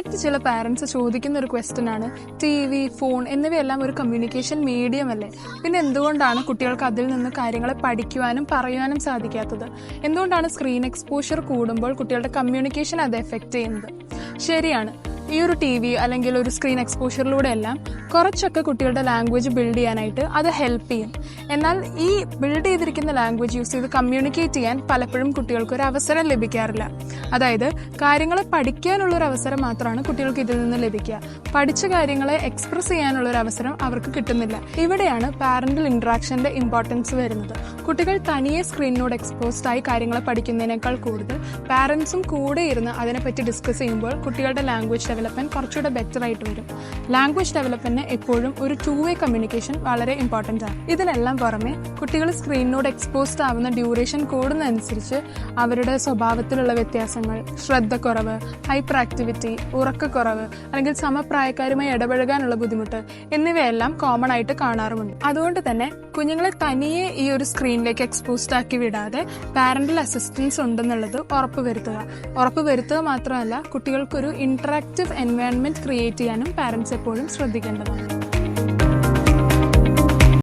മറ്റ് ചില പാരൻസ് ചോദിക്കുന്ന ഒരു ക്വസ്റ്റ്യൻ ആണ്. ടി വി ഫോൺ എന്നിവയെല്ലാം ഒരു കമ്മ്യൂണിക്കേഷൻ മീഡിയം അല്ലേ? പിന്നെ എന്തുകൊണ്ടാണ് കുട്ടികൾക്ക് അതിൽ നിന്ന് കാര്യങ്ങളെ പഠിക്കുവാനും പറയുവാനും സാധിക്കാത്തത്? എന്തുകൊണ്ടാണ് സ്ക്രീൻ എക്സ്പോഷർ കൂടുമ്പോൾ കുട്ടികളുടെ കമ്മ്യൂണിക്കേഷൻ അത് എഫക്റ്റ് ചെയ്യുന്നത്? ശരിയാണ്. ഈ ഒരു ടി വി അല്ലെങ്കിൽ ഒരു സ്ക്രീൻ എക്സ്പോഷറിലൂടെ എല്ലാം കുറച്ചൊക്കെ കുട്ടികളുടെ ലാംഗ്വേജ് ബിൽഡ് ചെയ്യാനായിട്ട് അത് ഹെൽപ്പ് ചെയ്യും. എന്നാൽ ഈ ബിൽഡ് ചെയ്തിരിക്കുന്ന ലാംഗ്വേജ് യൂസ് ചെയ്ത് കമ്മ്യൂണിക്കേറ്റ് ചെയ്യാൻ പലപ്പോഴും കുട്ടികൾക്ക് ഒരു അവസരം ലഭിക്കാറില്ല. അതായത് കാര്യങ്ങളെ പഠിക്കാനുള്ളൊരു അവസരം മാത്രമാണ് കുട്ടികൾക്ക് ഇതിൽ നിന്ന് ലഭിക്കുക. പഠിച്ച കാര്യങ്ങളെ എക്സ്പ്രസ് ചെയ്യാനുള്ള ഒരു അവസരം അവർക്ക് കിട്ടുന്നില്ല. ഇവിടെയാണ് പാരന്റൽ ഇന്ററാക്ഷന്റെ ഇമ്പോർട്ടൻസ് വരുന്നത്. കുട്ടികൾ തനിയെ സ്ക്രീനിനോട് എക്സ്പോസ്ഡ് ആയി കാര്യങ്ങളെ പഠിക്കുന്നതിനേക്കാൾ കൂടുതൽ പാരന്റ്സും കൂടെ ഇരുന്ന് അതിനെപ്പറ്റി ഡിസ്കസ് ചെയ്യുമ്പോൾ കുട്ടികളുടെ ലാംഗ്വേജ് ഡെവലപ്മെന്റ് കുറച്ചുകൂടെ ബെറ്റർ ആയിട്ട് വരും. ലാംഗ്വേജ് ഡെവലപ്മെന്റിന് എപ്പോഴും ഒരു ടു വേ കമ്മ്യൂണിക്കേഷൻ വളരെ ഇമ്പോർട്ടന്റ് ആണ്. ഇതിനെല്ലാം പുറമെ കുട്ടികൾ സ്ക്രീനിനോട് എക്സ്പോസ്ഡ് ആവുന്ന ഡ്യൂറേഷൻ കൂടുന്നതനുസരിച്ച് അവരുടെ സ്വഭാവത്തിലുള്ള വ്യത്യാസങ്ങൾ ശ്രദ്ധക്കുറവ് ഹൈപ്പർ ആക്ടിവിറ്റി ഉറക്കക്കുറവ് അല്ലെങ്കിൽ സമപ്രായക്കാരുമായി ഇടപഴകാനുള്ള ബുദ്ധിമുട്ട് എന്നിവയെല്ലാം കോമൺ ആയിട്ട് കാണാറുമുണ്ട്. അതുകൊണ്ട് തന്നെ കുഞ്ഞുങ്ങളെ തനിയെ ഈ ഒരു സ്ക്രീനിലേക്ക് എക്സ്പോസ്ഡ് ആക്കി വിടാതെ പാരന്റൽ അസിസ്റ്റൻസ് ഉണ്ടെന്നുള്ളത് ഉറപ്പുവരുത്തുക. ഉറപ്പുവരുത്തുക മാത്രമല്ല കുട്ടികൾക്കൊരു ഇന്ററാക്റ്റീവ് എൻവയോൺമെന്റ് ക്രിയേറ്റ് ചെയ്യാനും പാരന്റ്സ് എപ്പോഴും ശ്രദ്ധിക്കേണ്ടതാണ്.